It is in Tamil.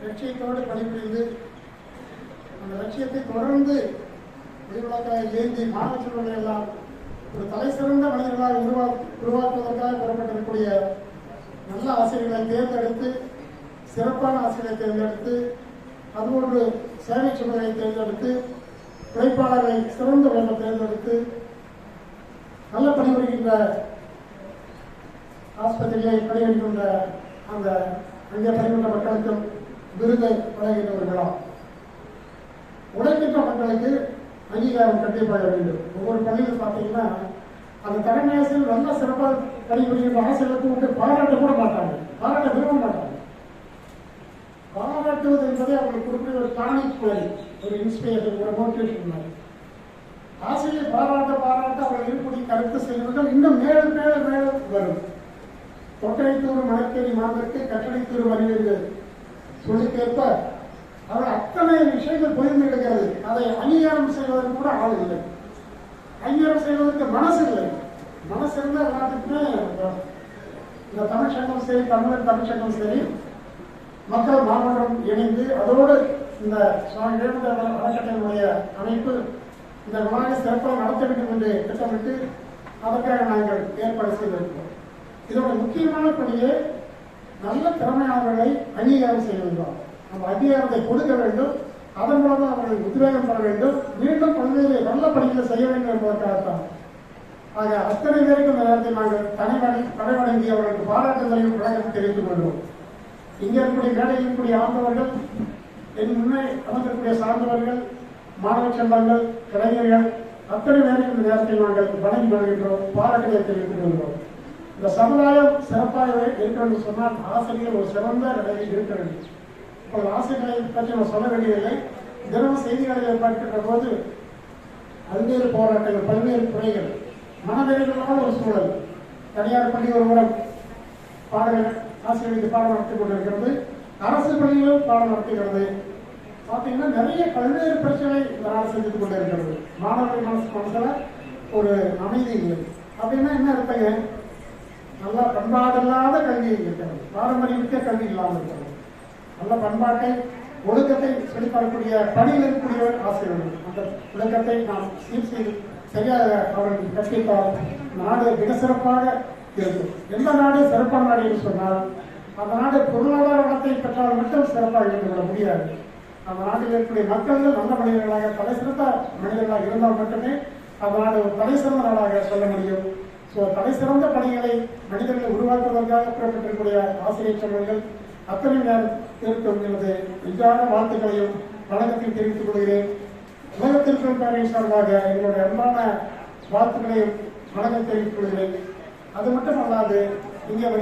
லட்சியத்தோடு பணிபுரிந்து அந்த லட்சியத்தை தொடர்ந்து விதிவிலக்காக ஏந்தி மாணவ எல்லாம் ஒரு தலை சிறந்த மனிதர்களாக உருவா உருவாக்குவதற்காக பெறப்பட்டிருக்கக்கூடிய நல்ல ஆசிரியர்களை தேர்ந்தெடுத்து சிறப்பான ஆசிரியரை தேர்ந்தெடுத்து அதுபோன்று சேவை சுமையை தேர்ந்தெடுத்து உழைப்பாளர்களை சிறந்த தேர்ந்தெடுத்து நல்ல பணிபுரிகின்ற ஆஸ்பத்திரியை பணிபுரிகின்ற அந்த அங்கே பணிபுரிகின்ற மக்களுக்கும் விருது வழங்கினவர்களா ஒரு உழைக்கின்ற மக்களுக்கு அங்கீகாரம் கண்டிப்பாக வேண்டும். ஒவ்வொரு பள்ளியில் பார்த்தீங்கன்னா அந்த தலைமை ஆசிரியர் சிறப்பாக பணிபுரிகின்ற ஆசிரியருக்கு வந்து பாராட்ட கூட மாட்டாங்க. பாராட்ட விரும்ப மாட்டாங்க. பாராட்டுவது என்பதை அவங்களுக்கு குறிப்பிட்ட ஒரு டானிக் மாதிரி ஒரு இன்ஸ்பிரேஷன் ஒரு மோட்டிவேஷன் மாதிரி ஆசிரியர் பாராட்ட பாராட்ட அவர்கள் இருக்கக்கூடிய கருத்து செய்வர்கள் இன்னும் மேலும் மேலும் மேலும் வரும். தொட்டடைத்தூர் மணக்கேரி மாந்தருக்கு கட்டளைத்தூர் அறிவியது சொல்லிக்கேற்ப அவர் அத்தனை விஷயங்கள் புரிந்து கிடக்கிறது அதை அங்கீகாரம் செய்வதற்கு கூட ஆள் இல்லை. அங்கீகாரம் செய்வதற்கு மனசு இல்லை. மனசு இருந்தால் எல்லாத்துக்குமே இந்த தமிழ் சங்கம் சரி தமிழர் தமிழ் சங்கம் சரி மக்கள் மாமன்றம் இணைந்து அதோடு இந்த சுவாமி விவேகானந்தர் அறக்கட்டளையினுடைய அமைப்பு இந்த விமான சிறப்பாக நடத்த வேண்டும் என்று திட்டமிட்டு அதற்காக நாங்கள் ஏற்பாடு செய்திருக்கிறோம். இதோட முக்கியமான பணியே நல்ல திறமையானவர்களை அங்கீகாரம் செய்ய வேண்டும். நம்ம அங்கீகாரத்தை கொடுக்க வேண்டும். அதன் மூலமாக அவர்களுக்கு உத்வேகம் பெற வேண்டும். மீண்டும் பல்வேறு நல்ல பணிகளை செய்ய வேண்டும் என்பதற்காகத்தான். ஆக அத்தனை பேருக்கும் நேரத்தில் நாங்கள் தனிவணி தலைவணங்கி அவர்களுக்கு பாராட்டுதலையும் வழக்கம் தெரிவித்துக் கொள்வோம். இங்கே இருக்கக்கூடிய மேடையில் இருக்கக்கூடிய ஆண்டவர்கள் என் முன்னே அமர்ந்திருக்கூடிய சார்ந்தவர்கள் மாணவ செல்வங்கள் கலைஞர்கள் அத்தனை பேரும் இந்த நேரத்தில் நாங்கள் வணங்கி வருகின்றோம். பாராட்டுகளை தெரிவித்துக் கொள்கிறோம் இந்த சமுதாயம் சிறப்பாக இருக்க சொன்னால் ஆசிரியர் ஒரு சிறந்த நிலையில் இருக்க வேண்டும். இப்போ ஆசிரியர்களை பற்றி நான் சொல்ல வேண்டியதில்லை. தினமும் செய்திகளை பார்க்கின்ற போது பல்வேறு போராட்டங்கள் பல்வேறு துறைகள் மனதிலான ஒரு சூழல் தனியார் பள்ளி ஒரு முறை பாடல் ஆசிரியர்களுக்கு பாடம் நடத்தி கொண்டிருக்கிறது. அரசு பள்ளிகளும் பாடம் நடத்துகிறது. பார்த்தீங்கன்னா நிறைய பல்வேறு பிரச்சனை இந்த நாடு கொண்டிருக்கிறது. மாணவர்கள் மனசு மனசுல ஒரு அமைதி இல்லை. அப்படின்னா என்ன அர்த்தங்க நல்ல பண்பாடல்லாத கல்வி இருக்கிறது. பாரம்பரியமிக்க கல்வி இல்லாமல் இருக்கிறது. நல்ல பண்பாட்டை ஒழுக்கத்தை சொல்லித் பணியில் இருக்கக்கூடிய ஆசிரியர்கள். அந்த ஒழுக்கத்தை நாம் சீர் செய்து சரியாக அவர்கள் கற்பித்தால் நாடு மிக சிறப்பாக இருக்கும் எந்த நாடு சிறப்பான நாடு என்று சொன்னால் அந்த நாடு பொருளாதார வளத்தை பெற்றால் மட்டும் சிறப்பாக இருந்து முடியாது. அந்த நாட்டில் இருக்கக்கூடிய மக்கள்கள் நல்ல மனிதர்களாக தலை சிறந்த மனிதர்களாக இருந்தால் மட்டுமே அந்த நாடு ஒரு தலை சிறந்த நாடாக சொல்ல முடியும். ஸோ தலை சிறந்த பணிகளை மனிதர்களை உருவாக்குவதற்காக புறப்பட்டிருக்கக்கூடிய ஆசிரியர் சங்கங்கள் அத்தனை நேரத்திற்கும் எனது விஞ்ஞான வாழ்த்துக்களையும் வணக்கத்தையும் தெரிவித்துக் கொள்கிறேன். உலகத்திற்கும் பேரவை சார்பாக எங்களுடைய அன்பான வாழ்த்துக்களையும் வணக்கம் தெரிவித்துக் கொள்கிறேன். அது மட்டும் அல்லாது இங்கே